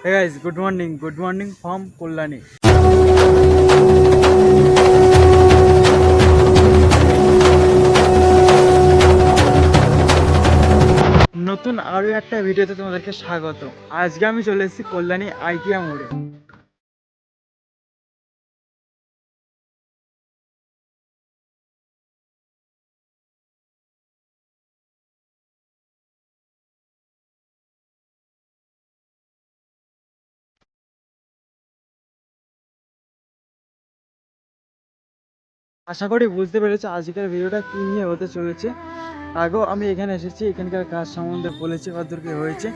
Hey guys, good morning. Good morning from Kollani. নতুন আরও একটা ভিডিওতে তোমাদেরকে স্বাগত আজকে আমি চলে এসেছি কল্যাণী আইকিয়া মোড়ে আশা করি বুঝতে পেরেছ আজকের ভিডিওটা কি নিয়ে হতে চলেছে। আগেও আমি এখানে এসেছি, এখানকার কাজ সম্বন্ধে বলেছি কতদূরকে হয়েছে।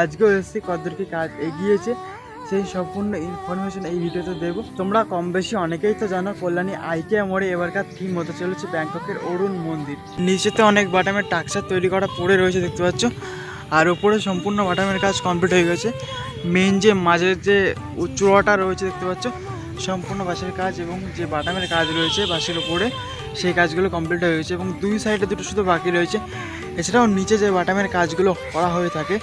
আজকেও এসেছি, কতদূরকে কাজ এগিয়েছে, সেই সম্পূর্ণ ইনফরমেশন এই ভিডিওতে দেবো। তোমরা কম বেশি অনেকেই তো জানো, কল্যাণী আইটিআই মোড়ে এবারকার থিম হতে চলেছে ব্যাংককের অরুণ মন্দির। নিচেতে অনেক বাটামের টাকসার তৈরি করা পড়ে রয়েছে, দেখতে পাচ্ছ। আর উপরে সম্পূর্ণ বাটামের কাজ কমপ্লিট হয়ে গেছে। মেন যে মাঝের যে চূড়াটা রয়েছে, দেখতে পাচ্ছ সম্পূর্ণ বাঁশের কাজ এবং যে বাটামের কাজ রয়েছে বাঁশের উপরে, সেই কাজগুলো কমপ্লিট হয়ে গেছে এবং দুই সাইডে দুটো শুধু বাকি রয়েছে। এছাড়াও নিচে যে বাটামের কাজগুলো করা হয়ে থাকে,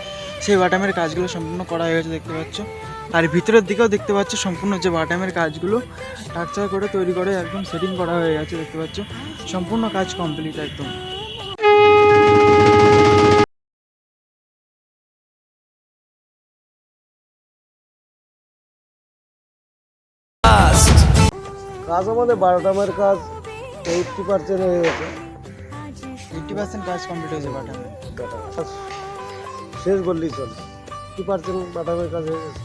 সেই বাটামের কাজগুলো সম্পূর্ণ করা হয়ে গেছে, দেখতে পাচ্ছ। আর ভিতরের দিকেও দেখতে পাচ্ছ সম্পূর্ণ যে বাটামের কাজগুলো টাকচার করে তৈরি করে একদম সেটিং করা হয়ে গেছে, দেখতে পাচ্ছ। সম্পূর্ণ কাজ কমপ্লিট একদম। কাজ আমাদের বারোটামের কাজ এইটটি পার্সেন্ট হয়ে গেছে। এইটটি পার্সেন্ট কাজ কমপ্লিট হয়েছে বাটামের শেষ বললেই চলে। ফিফটি পার্সেন্ট বাটামের কাজ হয়ে গেছে।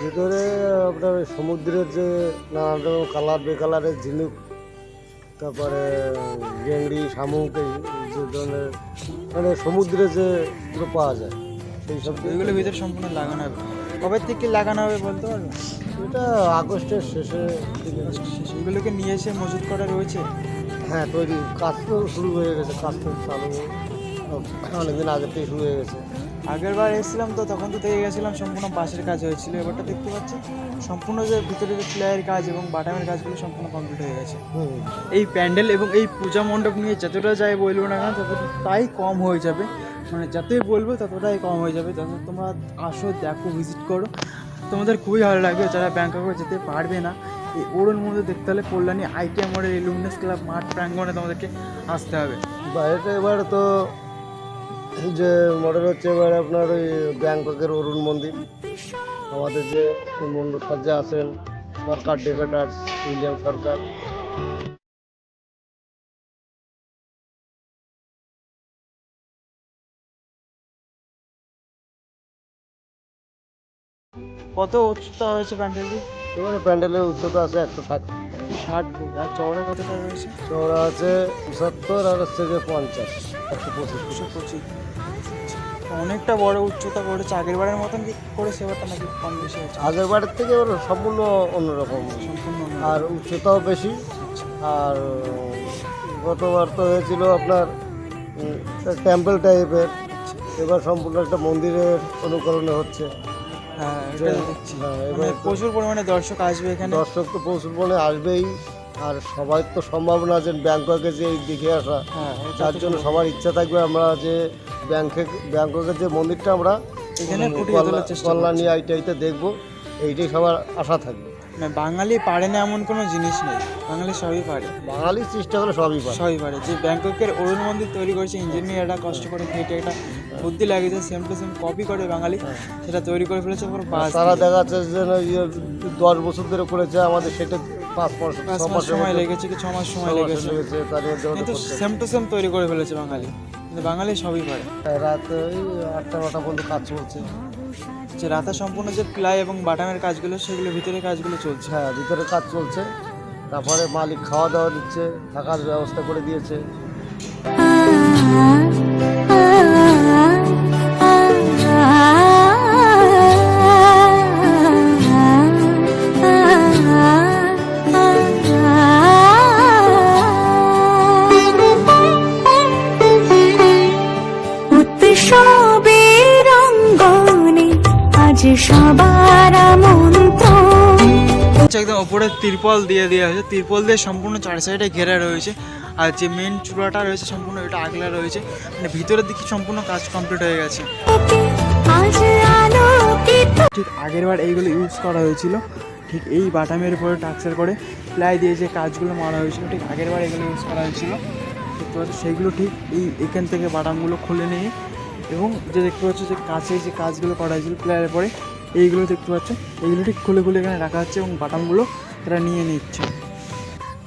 ভিতরে আপনার সমুদ্রের যে নানান রকম কালার বেকালারের ঝিনুক তারপরে গেংড়ি শামুক এই যে ধরনের মানে সমুদ্রে যে পাওয়া যায় সেই সব ওইগুলো ভিতরে সম্পূর্ণ লাগানো হবে। কবে থেকে লাগানো হবে বলতে পারবে? এটা আগস্টের শেষে দিকে। সেগুলোকে নিয়ে এসে মজুত করা রয়েছে? হ্যাঁ তৈরি কাজ তো শুরু হয়ে গেছে কাজ তো চালু অনেকদিন আগে থেকে শুরু হয়ে গেছে। আগের বার এসেছিলাম তো তখন তো দেখে গেছিলাম সম্পূর্ণ বাঁশের কাজ হয়েছিল। এবারটা দেখতে পাচ্ছি সম্পূর্ণ যে ভিতরে যে প্লেয়ারের কাজ এবং বাটামের কাজগুলো সম্পূর্ণ কমপ্লিট হয়ে গেছে। এই প্যান্ডেল এবং এই পূজা মণ্ডপ নিয়ে যতটা যাই বলব না কেন ততটাই কম হয়ে যাবে। মানে যতই বলব ততটাই কম হয়ে যাবে। যত তোমরা আসো দেখো ভিজিট করো। তোমাদের খুবই ভালো লাগবে। যারা ব্যাংককে যেতে পারবে না এই ওরন মধ্যে দেখতে হলে কল্যাণী আইটিএম মোড়ের এই লুমিনাস ক্লাব মাঠ প্রাঙ্গণে তোমাদেরকে আসতে হবে। বাইরেটা এবার তো যে মডেল হচ্ছে এবার আপনার ওই ব্যাংককের অরুণ মন্দির। আমাদের যে মন্ডল সজ্জা আছেন, সরকার ডেকেটার্স উইলিয়াম সরকার। কত উচ্চতা হয়েছে প্যান্ডেলটি? এবারে প্যান্ডেলের উচ্চতা আছে একশো ষাট। ষাট ফুট। আর চওড়া কতটা রয়েছে? চওড়া আছে পঁচাত্তর আর হচ্ছে যে পঞ্চাশ। একশো পঁচিশ। দুশো পঁচিশ। অনেকটা বড় উচ্চতা করেছে। আগের বারের মতন কি করেছে? এবারটা নাকি কম বেশি আছে আগের বারের থেকে এবার সম্পূর্ণ অন্যরকম। সম্পূর্ণ আর উচ্চতাও বেশি। আচ্ছা। আর গতবার তো হয়েছিল আপনার টেম্পল টাইপের। এবার সম্পূর্ণ একটা মন্দিরের অনুকরণে হচ্ছে। হ্যাঁ হ্যাঁ, মানে প্রচুর পরিমাণে দর্শক আসবে এখানে। দর্শক তো প্রচুর বলে আসবেই আর সবাই তো সম্ভব না যে ব্যাংককে যে দেখে আসা। হ্যাঁ তার জন্য সবার ইচ্ছা থাকবে আমরা যে ব্যাংকে ব্যাংককের যে মন্দিরটা আমরা এখানে তোলার কল্যাণী আইটাইতে দেখব এইটাই সবার আশা থাকবে। না বাঙালি পারে না এমন কোনো জিনিস নেই। বাঙালি সবই পারে। বাঙালির চেষ্টা করে সবই পারে। সবই পারে। যে ব্যাংককের অরুণ মন্দির তৈরি করেছে ইঞ্জিনিয়াররা কষ্ট করে খেটে একটা বুদ্ধি লাগিয়েছে সেম টু সেম কপি করে বাঙালি সেটা তৈরি করে ফেলেছে পুরো বাস তারা দেখা যাচ্ছে যে ইয়ে, দশ বছর ধরে করেছে আমাদের সেটা পাঁচ মাস সময় লেগেছে কি ছ মাস সময় লেগেছে। কিন্তু সেম টু সেম তৈরি করে ফেলেছে বাঙালি। কিন্তু বাঙালি সবই পারে। রাত ওই আটটা নটা পর্যন্ত কাজ চলছে। যে রাতে সম্পূর্ণ যে প্লাই এবং বাটামের কাজগুলো সেগুলো ভিতরে কাজগুলো চলছে। হ্যাঁ ভিতরে কাজ চলছে। তারপরে মালিক খাওয়া দাওয়া দিচ্ছে থাকার ব্যবস্থা করে দিয়েছে। আজ সবার একদম ওপরে তিরপল দিয়ে দেওয়া হয়েছে। তিরপল দিয়ে সম্পূর্ণ চার সাইডে ঘেরা রয়েছে। আর যে মেন চূড়াটা রয়েছে সম্পূর্ণ এটা আগলা রয়েছে। মানে ভিতরের দিকে সম্পূর্ণ কাজ কমপ্লিট হয়ে গেছে। ঠিক আগের বার এইগুলো ইউজ করা হয়েছিল। ঠিক এই বাটামের উপরে টাক্সের করে প্লাই দিয়ে যে কাজগুলো মারা হয়েছিল ঠিক আগের বার এগুলো ইউজ করা হয়েছিল। পাচ্ছ সেইগুলো ঠিক এই এখান থেকে বাটামগুলো খুলে নিয়ে এবং যে দেখতে পাচ্ছ যে কাছে যে কাজগুলো করা হয়েছিল প্লেয়ারের পরে, এইগুলো দেখতে পাচ্ছ। এইগুলো ঠিক খুলে খুলে এখানে রাখা হচ্ছে এবং বাটামগুলো তারা নিয়ে নিচ্ছে।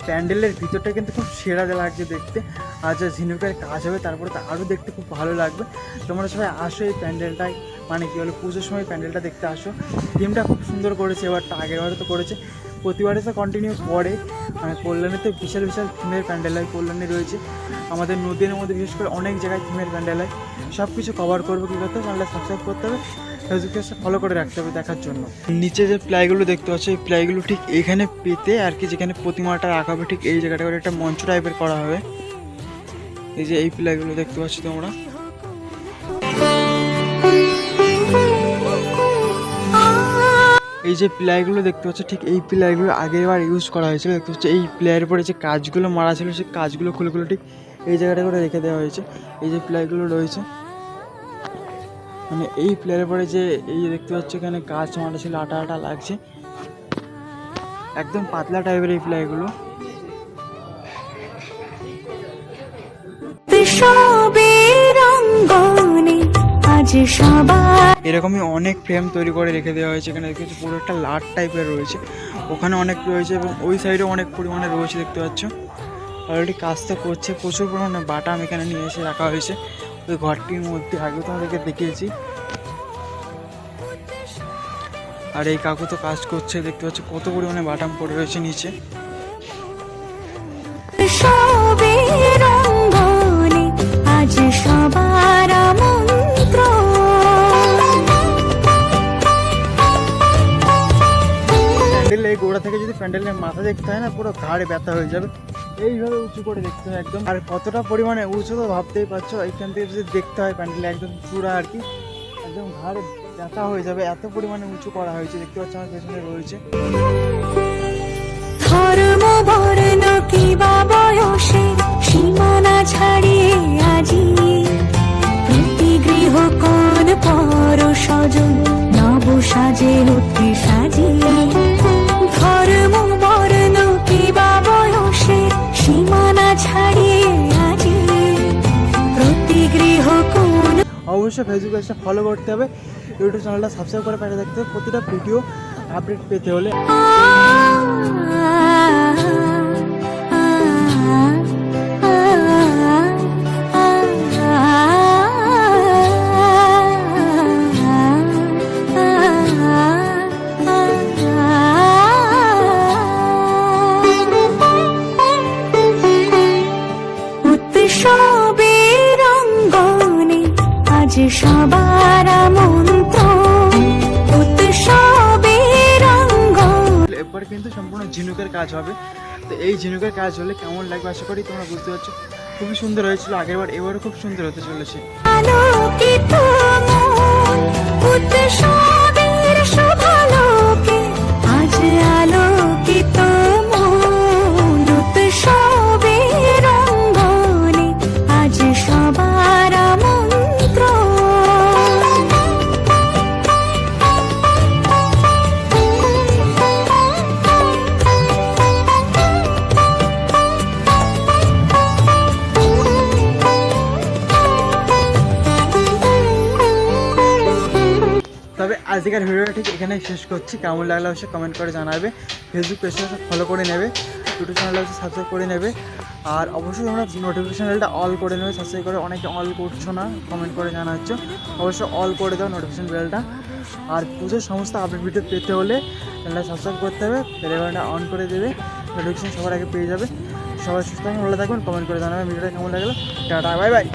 প্যান্ডেলের ভিতরটা কিন্তু খুব সেরা লাগছে দেখতে। আর যা ঝিনুকের কাজ হবে, তারপরে তো আরও দেখতে খুব ভালো লাগবে। তোমরা সবাই আসো এই প্যান্ডেলটায়। মানে কী বলে, পুজোর সময় প্যান্ডেলটা দেখতে আসো। থিমটা খুব সুন্দর করেছে, এবারটা আগের বারে তো করেছে। প্রতিবারে তো কন্টিনিউ করে মানে কল্যাণে তো বিশাল বিশাল থিমের প্যান্ডেল হয়, কল্যাণে রয়েছে। আমাদের নদীর মধ্যে বিশেষ করে অনেক জায়গায় থিমের প্যান্ডেল হয়। সব কিছু কভার করব কী করতে হবে? চ্যানেলটা সাবস্ক্রাইব করতে হবে। ফেসবুক ফলো করে রাখতে হবে দেখার জন্য। নিচে যে প্লাইগুলো দেখতে পাচ্ছ, এই প্লাইগুলো ঠিক এখানে পেতে আর কি যেখানে প্রতিমাটা রাখা হবে, ঠিক এই জায়গাটা করে একটা মঞ্চ টাইপের করা হবে। এই যে এই প্লাইগুলো দেখতে পাচ্ছ তোমরা। এই যে প্লেয়ারগুলো দেখতে পাচ্ছ, ঠিক এই প্লেয়ারগুলো আগেরবার ইউজ করা হয়েছিল। দেখতে পাচ্ছ, এই প্লেয়ারের পরে যে কাজগুলো মারা ছিল, সেই কাজগুলো খুলে খুলে ঠিক এই জায়গাটা করে রেখে দেওয়া হয়েছে। এই যে প্লেয়ারগুলো রয়েছে মানে এই প্লেয়ারের পরে যে এই দেখতে পাচ্ছ, এখানে কাজ মারা ছিল, আটা আটা লাগছে। একদম পাতলা টাইপের এই প্লেয়ারগুলো। সবার। এরকমই অনেক ফ্রেম তৈরি করে রেখে দেওয়া হয়েছে। এখানে দেখতে পাচ্ছ পুরো একটা লাট টাইপের রয়েছে। ওখানে অনেক রয়েছে এবং ওই সাইডেও অনেক পরিমাণে রয়েছে দেখতে পাচ্ছ। অলরেডি কাজ তো করছে। প্রচুর পরিমাণে বাটাম এখানে নিয়ে এসে রাখা হয়েছে। ওই ঘরটির মধ্যে আগেও তোমাদেরকে দেখিয়েছি। আর এই কাকু তো কাজ করছে। দেখতে পাচ্ছ কত পরিমাণে বাটাম পড়ে রয়েছে নিচে। প্যান্ডেলের মাথা দেখতে হয় না, পুরো ঘাড়ে ব্যথা হয়ে যাবে। এইভাবে উঁচু করে দেখতে হয় একদম। আর কতটা পরিমাণে উঁচু তো ভাবতেই পারছ, এইখান থেকে যদি দেখতে হয় প্যান্ডেল একদম চূড়া আর কি, একদম ঘাড়ে ব্যথা হয়ে যাবে। এত পরিমাণে উঁচু করা হয়েছে, দেখতে পাচ্ছ আমার পেছনে রয়েছে। ধর্ম বর্ণ কিবা বয়সে অবশ্যই ফেসবুক পেজটা ফলো করতে হবে। ইউটিউব চ্যানেলটা সাবস্ক্রাইব করে পাঠিয়ে থাকতে হবে। প্রতিটা ভিডিও আপডেট পেতে হলে। এরপর কিন্তু সম্পূর্ণ ঝিনুকের কাজ হবে। তো এই ঝিনুকের কাজ হলে কেমন লাগবে আশা করি তোমরা বুঝতে পারছ। খুবই সুন্দর হয়েছিল, আগের বার, এবারও খুব সুন্দর হতে চলেছে। আজকের ভিডিওটা ঠিক এখানেই শেষ করছি। কেমন লাগল অবশ্যই কমেন্ট করে জানাবে। ফেসবুক পেজটা ফলো করে নেবে। ইউটিউব চ্যানেলটা হচ্ছে সাবস্ক্রাইব করে নেবে। আর অবশ্যই তোমরা নোটিফিকেশানটা অল করে নেবে। সাবস্ক্রাইব করে অনেকে অল করছ না কমেন্ট করে জানাচ্ছ। অবশ্যই অল করে দাও নোটিফিকেশান বেলটা আর পুজোর সমস্ত আপডেট ভিডিও পেতে হলে চ্যানেলটা সাবস্ক্রাইব করতে হবে। বেলাইকনটা অন করে দেবে। নোটিফিকেশান সবার আগে পেয়ে যাবে। সবাই সুস্থ থাকুন, ভালো থাকবেন কমেন্ট করে জানাবে। ভিডিওটা কেমন লাগল? Tata bye bye